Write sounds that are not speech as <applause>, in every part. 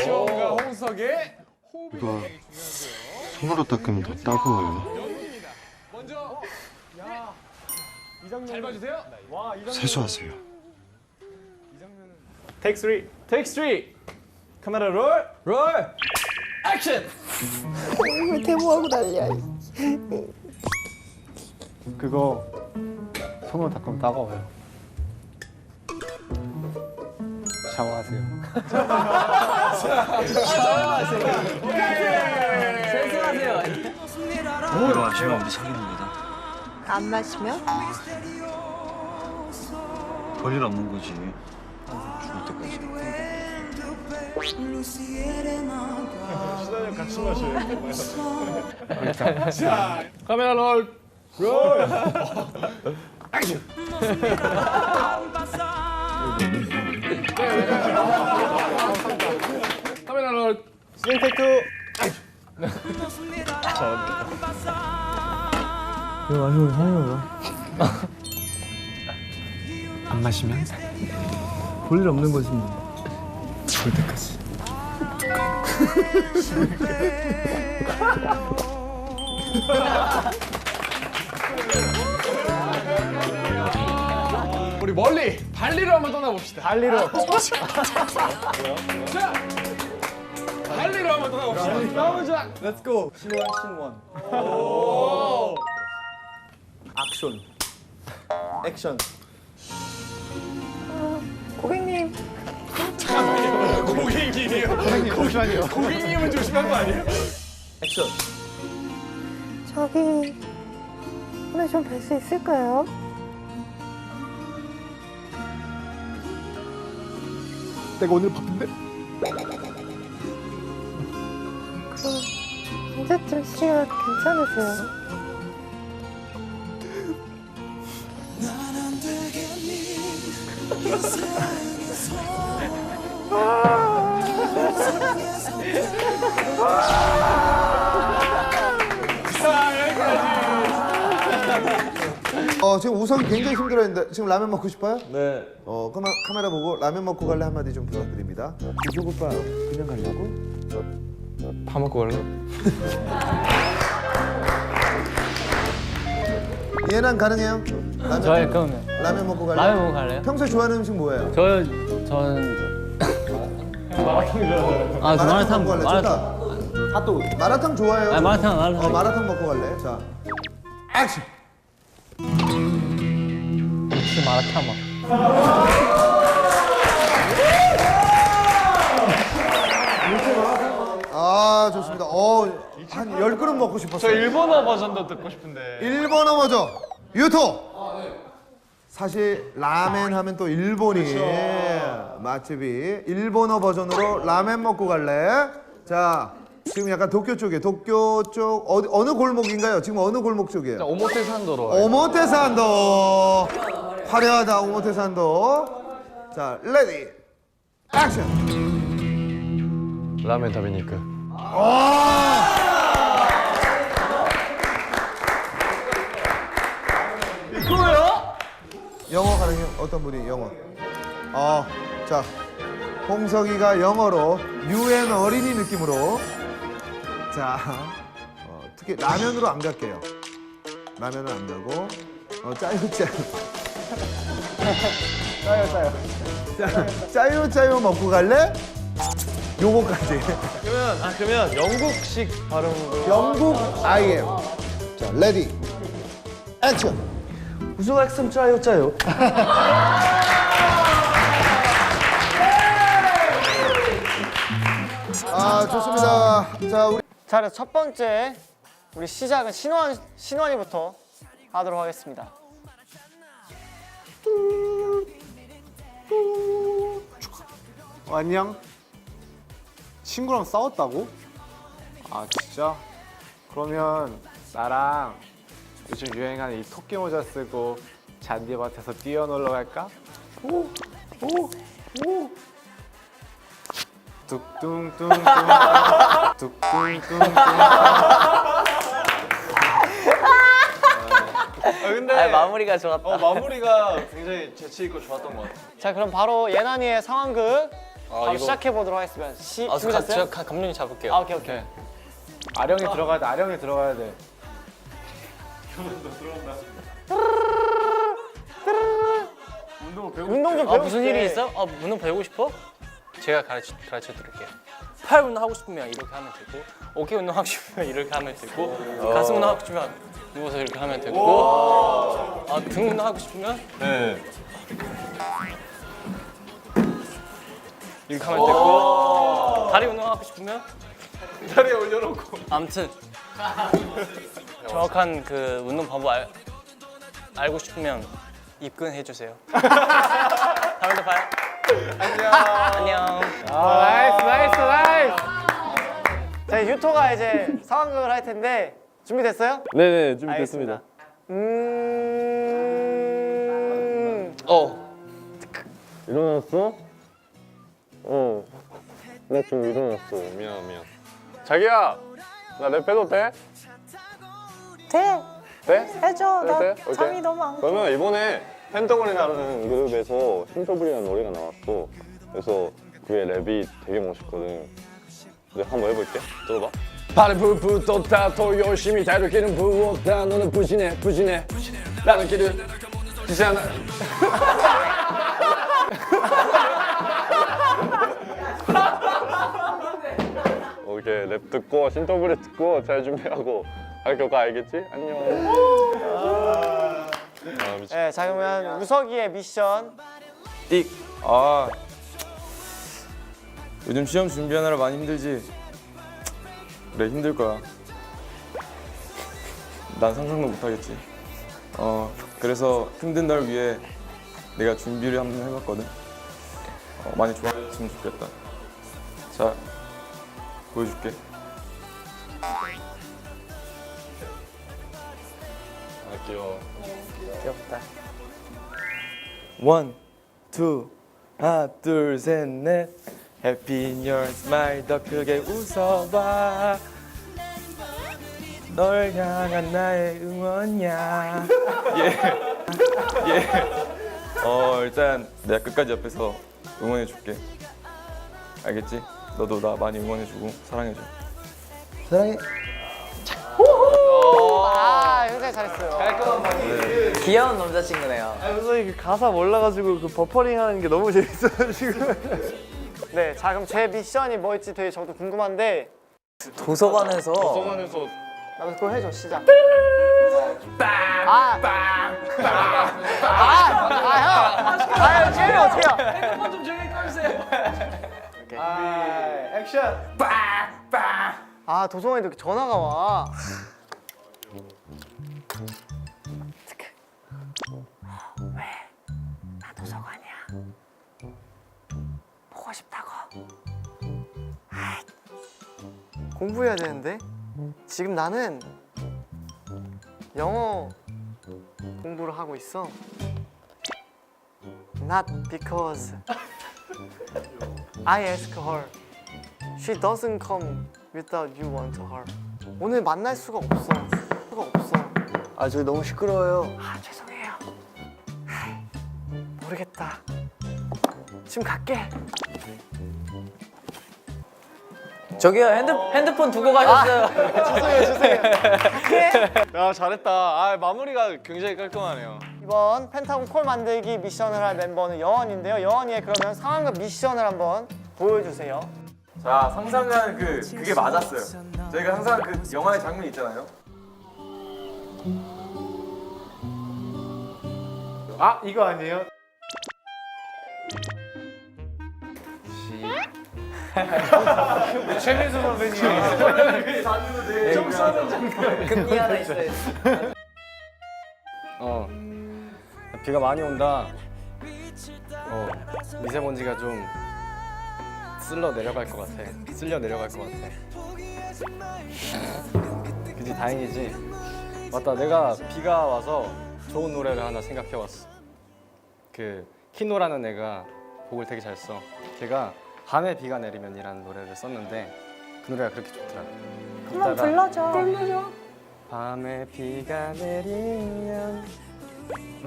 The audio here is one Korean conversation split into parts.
시원과 홍석의 이거 손으로 닦으면 더 따가워요. 먼저 잘 봐주세요. 세수하세요. 테이크 3 테이크 3 카메라 롤 롤. 액션 왜 대모하고 난리야. 그거 손으로 닦으면 따가워요 샤워하세요 이거 마시면 우리 사귀는거다 안 마시면? 볼일 없는 거지 죽을 때까지 카메라 롤. 롤. 카메라 롤. 스윙 테이크 안 마시면? 볼 일 없는 거지 뭐. 죽을 때까지 <laughs> 발리로 한번 떠나봅시다. 달리러 자, 발리로 한번 떠나봅시다. 떠보자. Let's go 신원 신원 액션 액션 고객님, 고객님이요. 고객님이요. 고객님은 조심한 거 아니에요? 액션 저기 오늘 좀 뵐 수 있을까요? 내가 오늘 바쁜데 그럼 언제쯤 시간 괜찮으세요? <laughs> <laughs> <laughs> 어 지금 우선 굉장히 힘들어했는데 지금 라면 먹고 싶어요? 네. 어 그러면 카메라 보고 라면 먹고 갈래 한마디 좀 부탁드립니다. 이쪽 오빠 그냥 가려고? 밥 먹고 갈래? 얘는 <laughs> 가능해요? 라면, 저희 그러면 라면 먹고 갈래? 라면 먹고 갈래요? 평소에 좋아하는 음식 뭐예요? 저 저는 아, 저 마라탕 먹고 갈래? 마라탕 좋다. 핫도그. 마라탕 좋아해요? 아, 마라탕, 마라탕. 어 마라탕 먹고 갈래? 자, 액션. 마라탕 막아 좋습니다. 어한 열 그릇 먹고 싶었어요. 일본어 버전도 듣고 싶은데 일본어 뭐죠? 유토. 사실 라멘 하면 또 일본이 맛집이 일본어 버전으로 라멘 먹고 갈래? 자 지금 약간 도쿄 쪽에 도쿄 쪽 어디 어느 골목인가요? 지금 어느 골목 쪽이에요? 오모테산도로. 오모테산도 화려하다 오모테산도 자 레디 액션 라면 다비니까. 영어 가능해요? 어떤 분이 영어? 어, 자, 홍석이가 영어로 유엔 어린이 느낌으로 자, 어, 특히 라면으로 안 갈게요. 라면은 안 가고 어, 짜요 짜요 짜요 짜요. 자, 짜요 짜요 먹고 갈래? 요거까지. 그러면 아 그러면 영국식 발음으로. 영국 IM 자, 레디 액션 무슨 액션 짜요 짜요. 아 좋습니다. 자, 우리 자, 그래서 첫 번째 우리 시작은 신원 신원이부터 하도록 하겠습니다. 어, 안녕 친구랑 싸웠다고? 아 진짜? 그러면 나랑 요즘 유행하는 이 토끼 모자 쓰고 잔디밭에서 뛰어놀러 갈까? 오! 오! 오! 뚝뚱뚱뚱 뚝뚱뚱뚱 아 근데 마무리가 좋았다. 어, 마무리가 굉장히 재치 있고 좋았던 것 같아 자, 그럼 바로 예난이의 상황극 바로 시작해 보도록 하겠습니다. 시 아, 가, 준비됐어요? 제가 가- 감독님 잡을게요. 아 오케이 오케이. 아령이 들어가야 돼. 아령이 들어가야 돼. 운동 좀 아 배우고 무슨. 일이 있어? 아 운동 배우고 싶어? 제가 가르쳐 가르쳐 드릴게요. 팔 운동 하고 싶으면 이렇게 하면 되고 어깨 운동 하고 싶으면 이렇게 하면 되고 가슴 운동 하고 싶으면 누워서 이렇게 하면 되고 아 등 운동 하고 싶으면 이렇게 하면 되고 다리 운동 하고 싶으면 다리에 올려놓고. 아무튼 정확한 그 운동 방법 알, 알고 싶으면 입근해 주세요. <laughs> 다음에 또 봐요. 안녕. 안녕. 나이스 나이스 나이스. 자 유토가 이제 상황극을 할 텐데 준비됐어요? 네네 알겠습니다. 음. 어. 일어났어? 어. 나좀 일어났어. 미안 미안. 자기야, 나 랩해도 돼? 돼. 돼? 해줘. 나 돼? 오케이. 잠이 너무 안 가. 그러면 이번에 펜터곤이라는 그룹에서 신토불이라는 노래가 나왔어. 그래서 그게 랩이 되게 멋있거든. 내가 한번 해볼게. 들어봐. 발을 불불 떴다 더 열심히 다루기는 부었다 너는 부진해 부진해 나는 길을 지지 않아 <laughs> 랩 듣고 신토불이 듣고 잘 준비하고 할 거가 알겠지? 안녕 아 네, 자 그러면 우석이의 미션 띡. 아 요즘 시험 준비하느라 많이 힘들지. 그래 힘들 거야. 난 상상도 못 하겠지. 어 그래서 힘든 날 위해 내가 준비를 한번 해봤거든. 어, 많이 좋아했으면 좋겠다. 자 보여줄게. 아 귀여워 귀엽다. 원, 투, 하나, 둘, 셋, 넷. Happy New Year, smile 더 크게 웃어봐. 널 향한 나의 응원이야. <laughs> 예, 예. 어 일단 내가 끝까지 옆에서 응원해줄게. 알겠지? 너도 나 많이 응원해주고 사랑해줘. 사랑해. 아 굉장히 잘했어요. 귀여운 남자친구네요. 우석이 그 가사 몰라가지고 그 버퍼링 하는 게 너무 재밌어가지고. <laughs> 네, 자 그럼 제 미션이 뭐일지 되게 저도 궁금한데 도서관에서 나도 그거 해줘 시작. 아, 아, 형, 아, 형, 지금 어떻게요? 핸드폰 좀 조용히 꺼주세요. 아, 액션. 아, 도서관에 이렇게 전화가 와. 나 도서관이야. 보고 싶다고. 공부해야 되는데 지금 나는 영어 공부를 하고 있어. Not because I ask her. She doesn't come without you want her. 오늘 만날 수가 없어. 수가 없어. 아 저기 너무 시끄러워요. 아 죄송해요. 하이, 모르겠다. 지금 갈게. 저기요 핸드 핸드폰 두고 가셨어요. <laughs> 죄송해요, 죄송해요. 갈게. 야 잘했다 아 마무리가 굉장히 깔끔하네요 이번 펜타곤 콜 만들기 미션을 할 멤버는 여원인데요. 여원이의 그러면 상황극 미션을 한번 보여주세요. 자 상상한 그 그게 맞았어요. 저희가 항상 그 영화의 장면 있잖아요. 아 이거 아니에요? 최민수 선배님. 금리 하나 있어요. 어 비가 많이 온다. 어 미세먼지가 좀 쓸러 내려갈 것 같아. 쓸려 내려갈 것 같아. 그지 다행이지. 맞다 내가 비가 와서 좋은 노래를 하나 생각해 왔어. 그 키노라는 애가 곡을 되게 잘 써. 걔가 밤에 비가 내리면이라는 노래를 썼는데 그 노래가 그렇게 좋더라. 한번 불러줘. 밤에 비가 내리면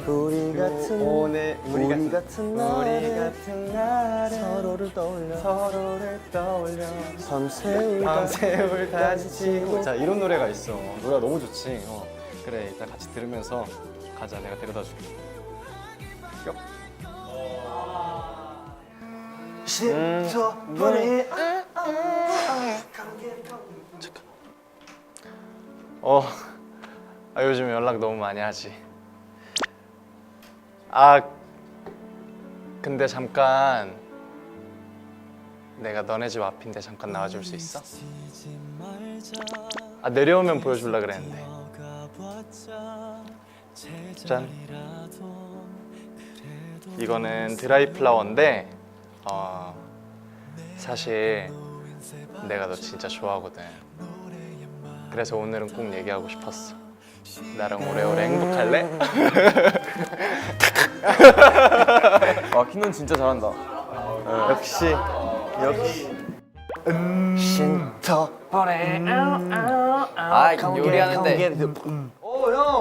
우리 같은 오늘 우리 우리 같은 날에 우리 같은 날에 서로를 떠올려. 서로를 떠올려. 밤새울 밤새울 다지치고. 자 이런 노래가 있어. 노래가 너무 좋지. 어. 그래 이따 같이 들으면서 가자. 내가 데려다 줄게. 뿅. 저 노래 어, 아, 요즘 연락 너무 많이 하지. 아, 근데 잠깐 내가 너네 집 앞인데 잠깐 나와줄 수 있어? 아 내려오면 보여줄라 그랬는데. 짠. 이거는 드라이 플라워인데, 어, 사실 내가 너 진짜 좋아하거든. 그래서 오늘은 꼭 얘기하고 싶었어. 나랑 오래오래 행복할래? <laughs> 아 키는 진짜 잘한다. 역시 역시 아 요리하는데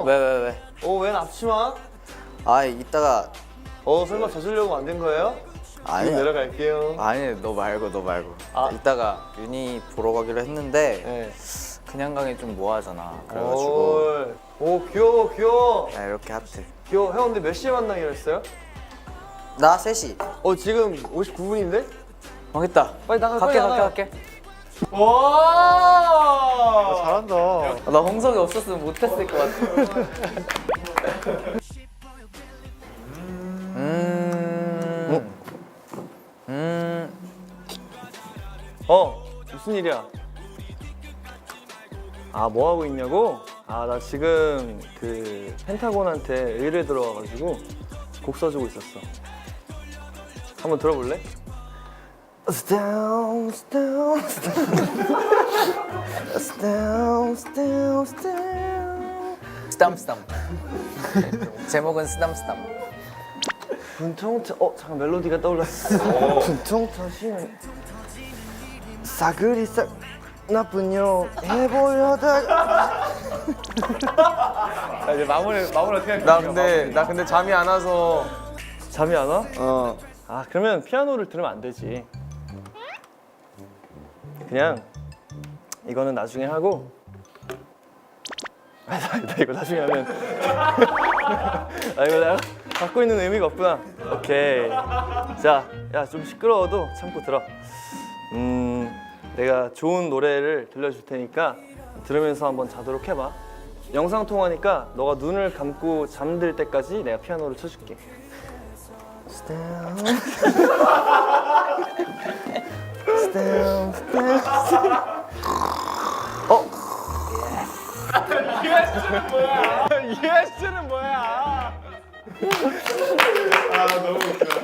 왜 왜 왜? 어웬 앞치마? 아 이따가 어 설마 젖으려고 만든 거예요? 아니 내려갈게요 아니 너 말고 너 말고 아. 이따가 윤희 보러 가기로 했는데 네. 그냥 가기 좀 뭐하잖아. 그래가지고 오, 오 귀여워 귀여워. 야 이렇게 하트. 귀여워. 형 근데 몇 시에 만나기로 했어요? 나 셋이 어 지금 59분인데? 어 했다. 빨리 나가 갈게 빨리 갈게 나가. 갈게. 와! 잘한다. 나 홍석이 없었으면 못했을 것 같아. 음. 음. 어 무슨 일이야? 아 뭐 하고 있냐고? 아 나 지금 그 펜타곤한테 의뢰 들어와가지고 곡 써주고 있었어. 한번 들어볼래? Down, down, down, down, down. 스담스담 제목은 스담스담 분통 터, 어 잠깐 멜로디가 떠올랐어. 분통 터지는 싸그리 싸 나쁜 요 해보려다. 자 <laughs> 이제 마무리 마무리 어떻게 할까? 나 근데 나 근데 잠이 안 와서 잠이 안 와? 어 아 그러면 피아노를 들으면 안 되지. 그냥 이거는 나중에 하고. <laughs> 아, 나, 나 이거 나중에 하면. <laughs> 아 이거 내가 갖고 있는 의미가 없구나. 오케이. 자, 야 좀 시끄러워도 참고 들어. 음, 내가 좋은 노래를 들려줄 테니까 들으면서 한번 자도록 해봐. 영상 통화니까 너가 눈을 감고 잠들 때까지 내가 피아노를 쳐줄게. Down. Down, down. 어?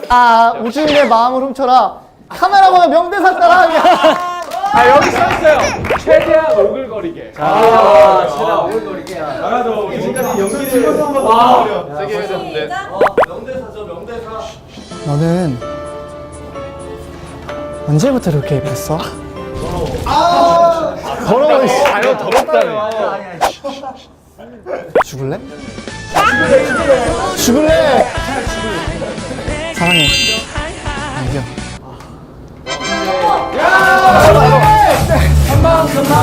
아 우주인의 마음을 훔쳐라 카메라보다 명대사 따라하냐 아 여기 써있어요 최대한 오글거리게 아 최대한 오글거리게 나가도 지금까지 연기 찍어서 한번 와 세게 해야 되는데 너는 언제부터 이렇게 예뻤어? 더러워 이 아유 더럽다네 죽을래? 죽을래? 사랑해 안겨